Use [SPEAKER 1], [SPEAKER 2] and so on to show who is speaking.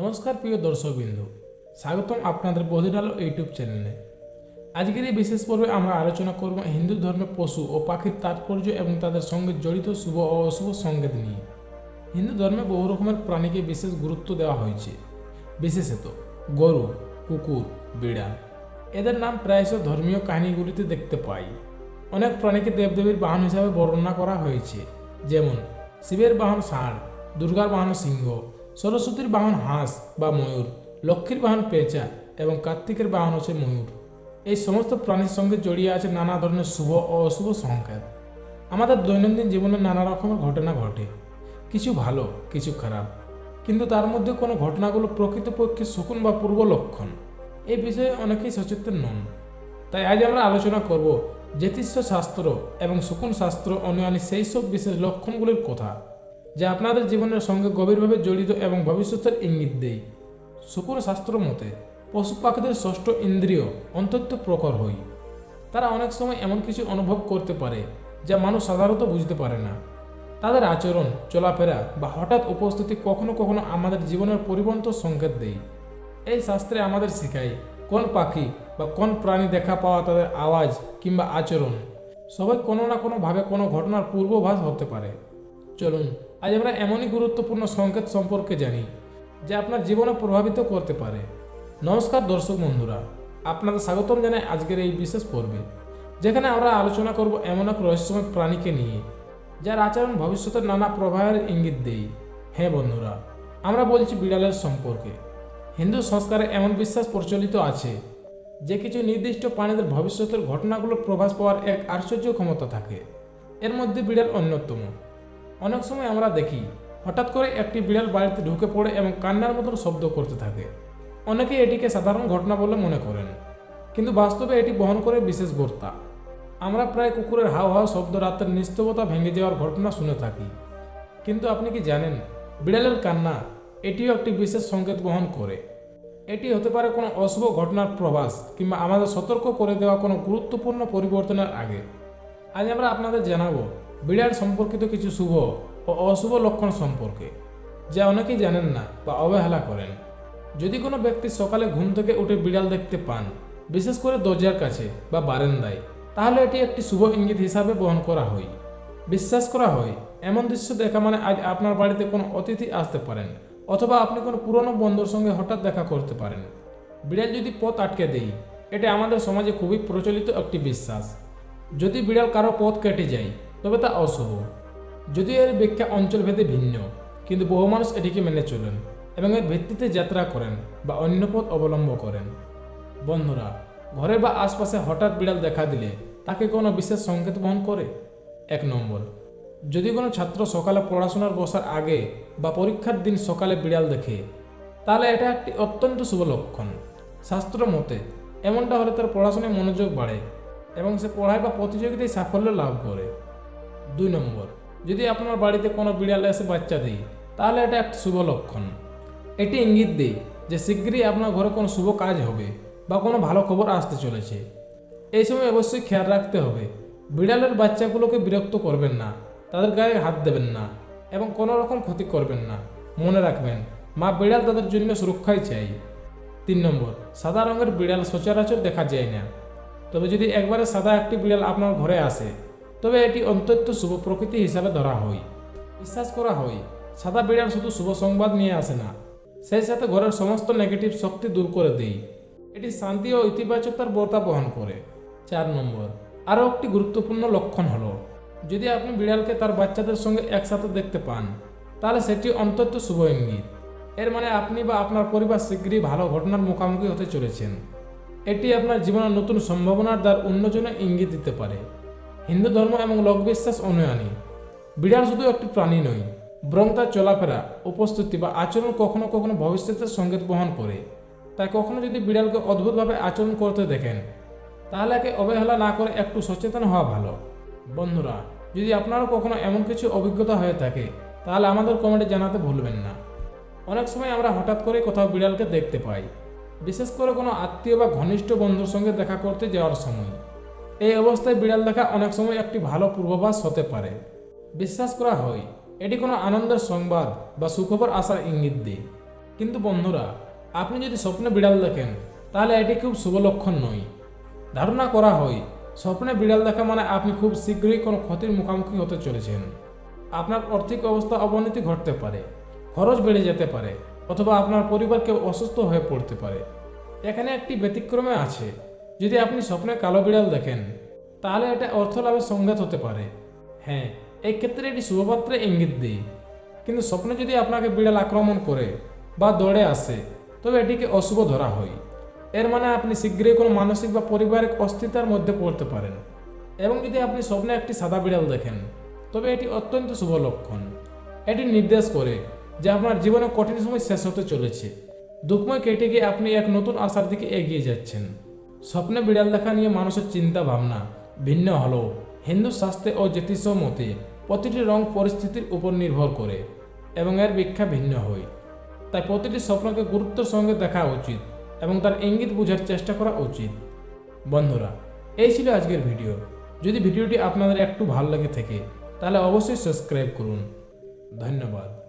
[SPEAKER 1] নমস্কার, প্রিয় দর্শকবৃন্দ। স্বাগতম আপনাদের বধিরালো ইউটিউব চ্যানেলে। আজকের এই বিশেষ পর্বে আমরা আলোচনা করব হিন্দু ধর্মে পশু ও পাখির তাৎপর্য এবং তাদের সঙ্গে জড়িত শুভ ও অশুভ সংকেত নিয়ে। হিন্দু ধর্মে বহু রকমের প্রাণীকে বিশেষ গুরুত্ব দেওয়া হয়েছে। বিশেষত গরু, কুকুর, বিড়াল, এদের নাম প্রায়শ ধর্মীয় কাহিনীগুলিতে দেখতে পাই। অনেক প্রাণীকে দেবদেবীর বাহন হিসাবে বর্ণনা করা হয়েছে, যেমন শিবের বাহন ষাঁড়, দুর্গার বাহন সিংহ সরস্বতীর বাহন হাঁস বা ময়ূর, লক্ষ্মীর বাহন পেঁচা এবং কার্তিকের বাহন হচ্ছে ময়ূর। এই সমস্ত প্রাণীর সঙ্গে জড়িয়ে আছে নানা ধরনের শুভ ও অশুভ সংকেত। আমাদের দৈনন্দিন জীবনে নানা রকমের ঘটনা ঘটে। কিছু ভালো, কিছু খারাপ। কিন্তু তার মধ্যে কোনো ঘটনাগুলো প্রকৃতপক্ষে শকুন বা পূর্ব লক্ষণ। এই বিষয়ে অনেকেই সচেতন নন। তাই আজ আমরা আলোচনা করব জ্যোতিষ শাস্ত্র এবং শকুন শাস্ত্র অনুযায়ী সেই সব বিশেষ লক্ষণগুলির কথা। যা আপনাদের জীবনের সঙ্গে গভীরভাবে জড়িত এবং ভবিষ্যতের ইঙ্গিত দেয় শুকুর শাস্ত্র মতে, পশু পাখিদের ষষ্ঠ ইন্দ্রিয় অন্তত প্রখর হয় তারা অনেক সময় এমন কিছু অনুভব করতে পারে, যা মানুষ সাধারণত বুঝতে পারে না। তাদের আচরণ, চলাফেরা বা হঠাৎ উপস্থিতি কখনো কখনো আমাদের জীবনের পরিবর্তন সংকেত দেয় এই শাস্ত্রে আমাদের শেখায়, কোন পাখি বা কোন প্রাণী দেখা পাওয়া তাদের আওয়াজ কিংবা আচরণ সবাই কোনো না কোনোভাবে কোনো ঘটনার পূর্বভাস হতে পারে। চলুন, আজ আমরা এমনই গুরুত্বপূর্ণ সংকেত সম্পর্কে জানি, যা আপনার জীবনে প্রভাবিত করতে পারে। নমস্কার দর্শক বন্ধুরা, আপনাদের স্বাগতম জানাই আজকের এই বিশেষ পর্বে, যেখানে আমরা আলোচনা করব এমন এক রহস্যময় প্রাণীকে নিয়ে, যার আচরণ ভবিষ্যতের নানা প্রবাহের ইঙ্গিত দেই হ্যাঁ বন্ধুরা, আমরা বলছি বিড়ালের সম্পর্কে। হিন্দু সংস্কারে এমন বিশ্বাস প্রচলিত আছে, যে কিছু নির্দিষ্ট প্রাণীদের ভবিষ্যতের ঘটনাগুলোর প্রভাস পাওয়ার এক আশ্চর্য ক্ষমতা থাকে। এর মধ্যে বিড়াল অন্যতম। অনেক সময় আমরা দেখি, হঠাৎ করে একটি বিড়াল বাড়িতে ঢুকে পড়ে এবং কান্নার মতন শব্দ করতে থাকে। অনেকে এটিকে সাধারণ ঘটনা বলে মনে করেন, কিন্তু বাস্তবে এটি বহন করে বিশেষ বার্তা। আমরা প্রায় কুকুরের হাও হাও শব্দ রাতের নিস্তবতা ভেঙে যাওয়ার ঘটনা শুনে থাকি। কিন্তু আপনি কি জানেন, বিড়ালের কান্না এটিও একটি বিশেষ সংকেত বহন করে? এটি হতে পারে কোনো অশুভ ঘটনার প্রভাস কিংবা আমাদের সতর্ক করে দেওয়া কোনো গুরুত্বপূর্ণ পরিবর্তনের আগে। আজ আমরা আপনাদের জানাব বিড়াল সম্পর্কিত কিছু শুভ ও অশুভ লক্ষণ সম্পর্কে, যা অনেকেই জানেন না বা অবহেলা করেন। যদি কোনো ব্যক্তি সকালে ঘুম থেকে উঠে বিড়াল দেখতে পান, বিশেষ করে দরজার কাছে বা বারান্দায়, তাহলে এটি একটি শুভ ইঙ্গিত হিসাবে বহন করা হয়। বিশ্বাস করা হয়, এমন দৃশ্য দেখা মানে আজ আপনার বাড়িতে কোনো অতিথি আসতে পারেন অথবা আপনি কোনো পুরনো বন্ধুর সঙ্গে হঠাৎ দেখা করতে পারেন। বিড়াল যদি পথ আটকে দেয়, এটা আমাদের সমাজে খুবই প্রচলিত একটি বিশ্বাস। যদি বিড়াল কারও পথ কেটে যায় তবে তা অশুভ। যদিও এর ব্যাখ্যা অঞ্চলভেদে ভিন্ন, কিন্তু বহু মানুষ এটিকে মেনে চলেন এবং এর ভিত্তিতে যাত্রা করেন বা অন্য পথ অবলম্বন করেন। বন্ধুরা, ঘরে বা আশপাশে হঠাৎ বিড়াল দেখা দিলে তাকে কোনো বিশেষ সংকেত বহন করে? এক নম্বর, যদি কোনো ছাত্র সকালে পড়াশোনার বসার আগে বা পরীক্ষার দিন সকালে বিড়াল দেখে, তাহলে এটা একটি অত্যন্ত শুভ লক্ষণ। শাস্ত্র মতে, এমনটা হলে তার পড়াশোনায় মনোযোগ বাড়ে এবং সে পড়ায় বা প্রতিযোগিতায় সাফল্য লাভ করে। দুই নম্বর, যদি আপনার বাড়িতে কোনো বিড়াল এসে বাচ্চা দেয়, তাহলে এটা একটা শুভ লক্ষণ। এটি ইঙ্গিত দেয় যে শীঘ্রই আপনার ঘরে কোনো শুভ কাজ হবে বা কোনো ভালো খবর আসতে চলেছে। এই সময় অবশ্যই খেয়াল রাখতে হবে, বিড়ালের বাচ্চাগুলোকে বিরক্ত করবেন না, তাদের গায়ে হাত দেবেন না এবং কোনো রকম ক্ষতি করবেন না। মনে রাখবেন, মা বিড়াল তাদের জন্য সুরক্ষাই চাই। তিন নম্বর, সাদা রঙের বিড়াল সচরাচর দেখা যায় না। তবে যদি একবারে সাদা একটি বিড়াল আপনার ঘরে আসে তবে এটি অত্যন্ত শুভ প্রকৃতি হিসাবে ধরা হয়। বিশ্বাস করা হয়, সাদা বিড়াল শুধু শুভ সংবাদ নিয়ে আসে না, সেই সাথে ঘরের সমস্ত নেগেটিভ শক্তি দূর করে দেয়। এটি শান্তি ও ইতিবাচকতার বর্তা বহন করে। চার নম্বর, আরও একটি গুরুত্বপূর্ণ লক্ষণ হলো, যদি আপনি বিড়ালকে তার বাচ্চাদের সঙ্গে একসাথে দেখতে পান, তাহলে সেটি অন্তত শুভ ইঙ্গিত। এর মানে আপনি বা আপনার পরিবার শীঘ্রই ভালো ঘটনার মুখোমুখি হতে চলেছেন। এটি আপনার জীবনের নতুন সম্ভাবনার দ্বার উন্মোচনে ইঙ্গিত দিতে পারে। হিন্দু ধর্ম এবং লোকবিশ্বাস অনুয়ানী। বিড়াল শুধু একটি প্রাণী নয়, বরং তার চলাফেরা, উপস্থিতি বা আচরণ কখনো কখনো ভবিষ্যতের সংগীত বহন করে। তাই কখনো যদি বিড়ালকে অদ্ভুতভাবে আচরণ করতে দেখেন, তাহলে একে অবহেলা না করে একটু সচেতন হওয়া ভালো। বন্ধুরা, যদি আপনারও কখনো এমন কিছু অভিজ্ঞতা হয়ে থাকে, তাহলে আমাদের কমেন্টে জানাতে ভুলবেন না। অনেক সময় আমরা হঠাৎ করে কোথাও বিড়ালকে দেখতে পাই। বিশেষ করে কোনো আত্মীয় বা ঘনিষ্ঠ বন্ধুর সঙ্গে দেখা করতে যাওয়ার সময়। এই অবস্থায় বিড়াল দেখা অনেক সময় একটি ভালো পূর্বাভাস হতে পারে। বিশ্বাস করা হয়, এটি কোনো আনন্দের সংবাদ বা সুখবর আসার ইঙ্গিত দেয়। কিন্তু বন্ধুরা, আপনি যদি স্বপ্নে বিড়াল দেখেন, তাহলে এটি খুব শুভ লক্ষণ নয়। ধারণা করা হয়, স্বপ্নে বিড়াল দেখা মানে আপনি খুব শীঘ্রই কোনো ক্ষতির মুখোমুখি হতে চলেছেন। আপনার আর্থিক অবস্থা অবনতি ঘটতে পারে, খরচ বেড়ে যেতে পারে, অথবা আপনার পরিবারকে অসুস্থ হয়ে পড়তে পারে। এখানে একটি ব্যতিক্রমে আছে যদি আপনি স্বপ্নে কালো বিড়াল দেখেন, তাহলে এটা অর্থ লাভের সংঘাত হতে পারে। হ্যাঁ এই ক্ষেত্রে এটি শুভপাত্রে ইঙ্গিত দেয়। কিন্তু স্বপ্নে যদি আপনাকে বিড়াল আক্রমণ করে বা দৌড়ে আসে, তবে এটিকে অশুভ ধরা হয়। এর মানে আপনি শীঘ্রই কোনো মানসিক বা পারিবারিক অস্থিরতার মধ্যে পড়তে পারেন। এবং যদি আপনি স্বপ্নে একটি সাদা বিড়াল দেখেন, তবে এটি অত্যন্ত শুভ লক্ষণ। এটি নির্দেশ করে যে আপনার জীবনে কঠিন সময় শেষ হতে চলেছে। দুঃখময় কেটে গিয়ে আপনি এক নতুন আশার দিকে এগিয়ে যাচ্ছেন। স্বপ্নে বিড়াল দেখা নিয়ে মানুষের চিন্তা ভাবনা, ভিন্ন হলেও হিন্দু শাস্ত্রে ও জ্যোতিষ মতে প্রতিটি রং পরিস্থিতির উপর নির্ভর করে এবং এর ব্যাখ্যা ভিন্ন হয়। তাই প্রতিটি স্বপ্নকে গুরুত্বের সঙ্গে দেখা উচিত এবং তার ইঙ্গিত বোঝার চেষ্টা করা উচিত। বন্ধুরা, এই ছিল আজকের ভিডিও। যদি ভিডিওটি আপনাদের একটু ভালো লেগে থাকে, তাহলে অবশ্যই সাবস্ক্রাইব করুন। ধন্যবাদ।